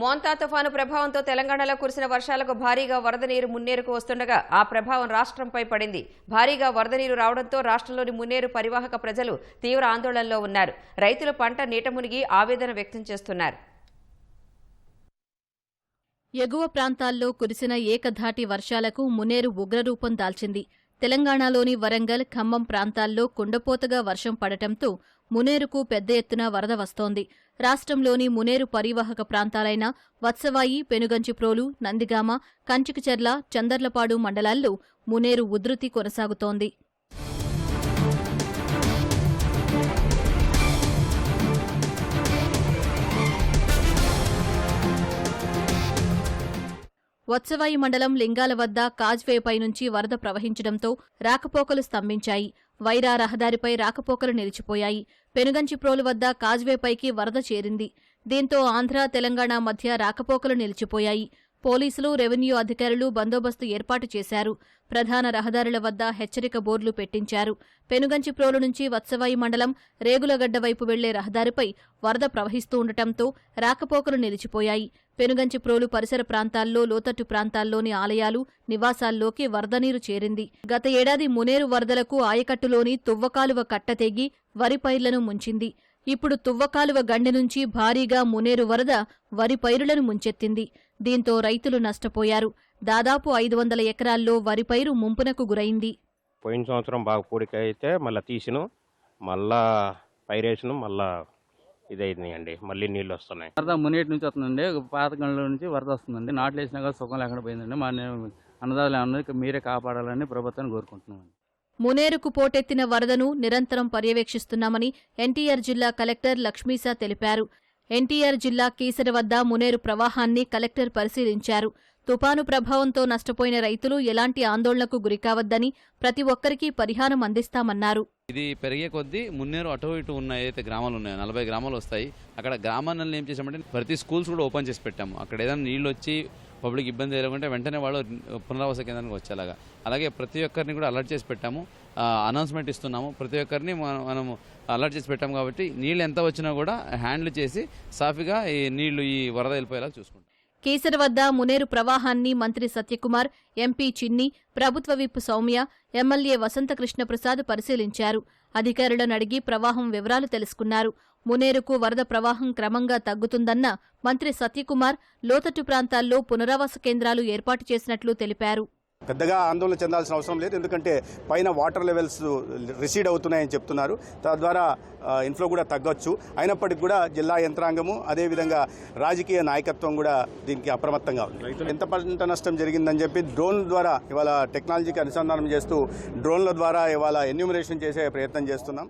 మోంతా తుఫాను ప్రభావంతో తెలంగాణలో కురిసిన వర్షాలకు భారీగా వరద నీరు మున్నేరుకు వస్తుండగా ఆ ప్రభావం రాష్ట్రంపై పడింది. భారీగా వరద నీరు రావడంతో రాష్ట్రంలోని మున్నేరు పరివాహక ప్రజలు తీవ్ర ఆందోళనలో ఉన్నారు. రైతులు పంట నీట మునిగి ఆవేదన వ్యక్తం చేస్తున్నారు. ఎగువ ప్రాంతాల్లో కురిసిన ఏకధాటి వర్షాలకు మునేరు ఉగ్రరూపం దాల్చింది. తెలంగాణలోని వరంగల్ ఖమ్మం ప్రాంతాల్లో కుండపోతగా వర్షం పడటంతో మునేరుకు పెద్ద ఎత్తున వరద వస్తోంది. రాష్ట్రంలోని మునేరు పరివాహక ప్రాంతాలైన వత్సవాయి పెనుగంచిప్రోలు నందిగామ కంచికచెర్ల చందర్లపాడు మండలాల్లో మునేరు ఉధృతి కొనసాగుతోంది. వత్సవాయి మండలం లింగాల వద్ద కాజ్వేపై నుంచి వరద ప్రవహించడంతో రాకపోకలు స్తంభించాయి. వైరా రహదారిపై రాకపోకలు నిలిచిపోయాయి. పెనుగంచిప్రోలు వద్ద కాజ్వేపైకి వరద చేరింది. దీంతో ఆంధ్ర తెలంగాణ మధ్య రాకపోకలు నిలిచిపోయాయి. పోలీసులు రెవెన్యూ అధికారులు బందోబస్తు ఏర్పాటు చేశారు. ప్రధాన రహదారుల వద్ద హెచ్చరిక బోర్డులు పెట్టించారు. పెనుగంచిప్రోలు నుంచి వత్సవాయి మండలం రేగులగడ్డ వైపు వెళ్ళే రహదారిపై వరద ప్రవహిస్తూ ఉండటంతో రాకపోకలు నిలిచిపోయాయి. పెనుగంచిప్రోలు పరిసర ప్రాంతాల్లో లోతట్టు ప్రాంతాల్లోని ఆలయాలు నివాసాల్లోకి వరద నీరు చేరింది. గత ఏడాది మునేరు వరదలకు ఆయకట్టులోని తువ్వకాలువ కట్టతెగి వరి పైర్లను ముంచింది. ఇప్పుడు తువ్వకాలువ గండె నుంచి భారీగా మునేరు వరద వరి పైరులను ముంచెత్తింది. దీంతో రైతులు నష్టపోయారు. దాదాపు ఐదు వందల ఎకరాల్లో వరి పైరు ముంపునకు గురైంది. పోయిన సంవత్సరం బాగా పూడిక అయితే మళ్ళీ తీసిను మళ్ళా పైరేసిన మళ్ళా ఇదైందండి. మళ్ళీ నీళ్ళు వస్తున్నాయి. వరద మునేటి నుంచి వస్తుందండి. పాత గంటల నుంచి వరద వస్తుందండి. నాట్లు వేసినా కూడా సుఖం లేకుండా పోయిందండి. మా అన్నదాతలు ఏమన్నది మీరే కాపాడాలని ప్రభుత్వాన్ని కోరుకుంటున్నాం మునేరుకు పోటెత్తిన వరదను నిరంతరం పర్యవేక్షిస్తున్నామని ఎన్టీఆర్ జిల్లా కలెక్టర్ లక్ష్మీసా తెలిపారు. ఎన్టీఆర్ జిల్లా కీసర వద్ద మునేరు ప్రవాహాన్ని కలెక్టర్ పరిశీలించారు. తుపాను ప్రభావంతో నష్టపోయిన రైతులు ఎలాంటి ఆందోళనకు గురికావద్దని ప్రతి ఒక్కరికి పరిహారం అందిస్తామన్నారు. ఇది పెరిగే కొద్దీ మున్నేరు అటు ఇటు ఉన్న ఏదైతే గ్రామాలు ఉన్నాయో నలభై గ్రామాలు వస్తాయి. అక్కడ గ్రామాలను ఏం చేసామంటే ప్రతి స్కూల్స్ కూడా ఓపెన్ చేసి పెట్టాము. అక్కడ ఏదైనా నీళ్ళు వచ్చి పబ్లిక్ ఇబ్బంది లేకుంటే వెంటనే వాళ్ళు పునరావాస కేంద్రానికి వచ్చేలాగా. అలాగే ప్రతి ఒక్కరిని కూడా అలర్ట్ చేసి పెట్టాము. అనౌన్స్మెంట్ ఇస్తున్నాము. ప్రతి ఒక్కరిని మనం మనము అలర్ట్ చేసి పెట్టాము కాబట్టి నీళ్ళు ఎంత వచ్చినా కూడా హ్యాండిల్ చేసి సాఫీగా ఈ నీళ్ళు ఈ వరద వెళ్ళిపోయేలా చూసుకుంటాం. కేసర వద్ద మునేరు ప్రవాహాన్ని మంత్రి సత్యకుమార్ ఎంపీ చిన్ని ప్రభుత్వ విప్ సౌమ్య ఎమ్మెల్యే వసంత ప్రసాద్ పరిశీలించారు. అధికారులను అడిగి ప్రవాహం వివరాలు తెలుసుకున్నారు. మునేరుకు వరద ప్రవాహం క్రమంగా తగ్గుతుందన్న మంత్రి సత్యకుమార్ లోతట్టు ప్రాంతాల్లో పునరావాస కేంద్రాలు ఏర్పాటు చేసినట్లు తెలిపారు. పెద్దగా ఆందోళన చెందాల్సిన అవసరం లేదు. ఎందుకంటే పైన వాటర్ లెవెల్స్ రిసీడ్ అవుతున్నాయని చెప్తున్నారు. తద్వారా ఇన్ఫ్లో కూడా తగ్గొచ్చు. అయినప్పటికీ కూడా జిల్లా యంత్రాంగము అదేవిధంగా రాజకీయ నాయకత్వం కూడా దీనికి అప్రమత్తంగా ఉంది. ఎంత పంట నష్టం జరిగిందని చెప్పి డ్రోన్ ద్వారా ఇవాళ టెక్నాలజీకి అనుసంధానం చేస్తూ డ్రోన్ల ద్వారా ఇవాళ ఎన్యూమరేషన్ చేసే ప్రయత్నం చేస్తున్నాం.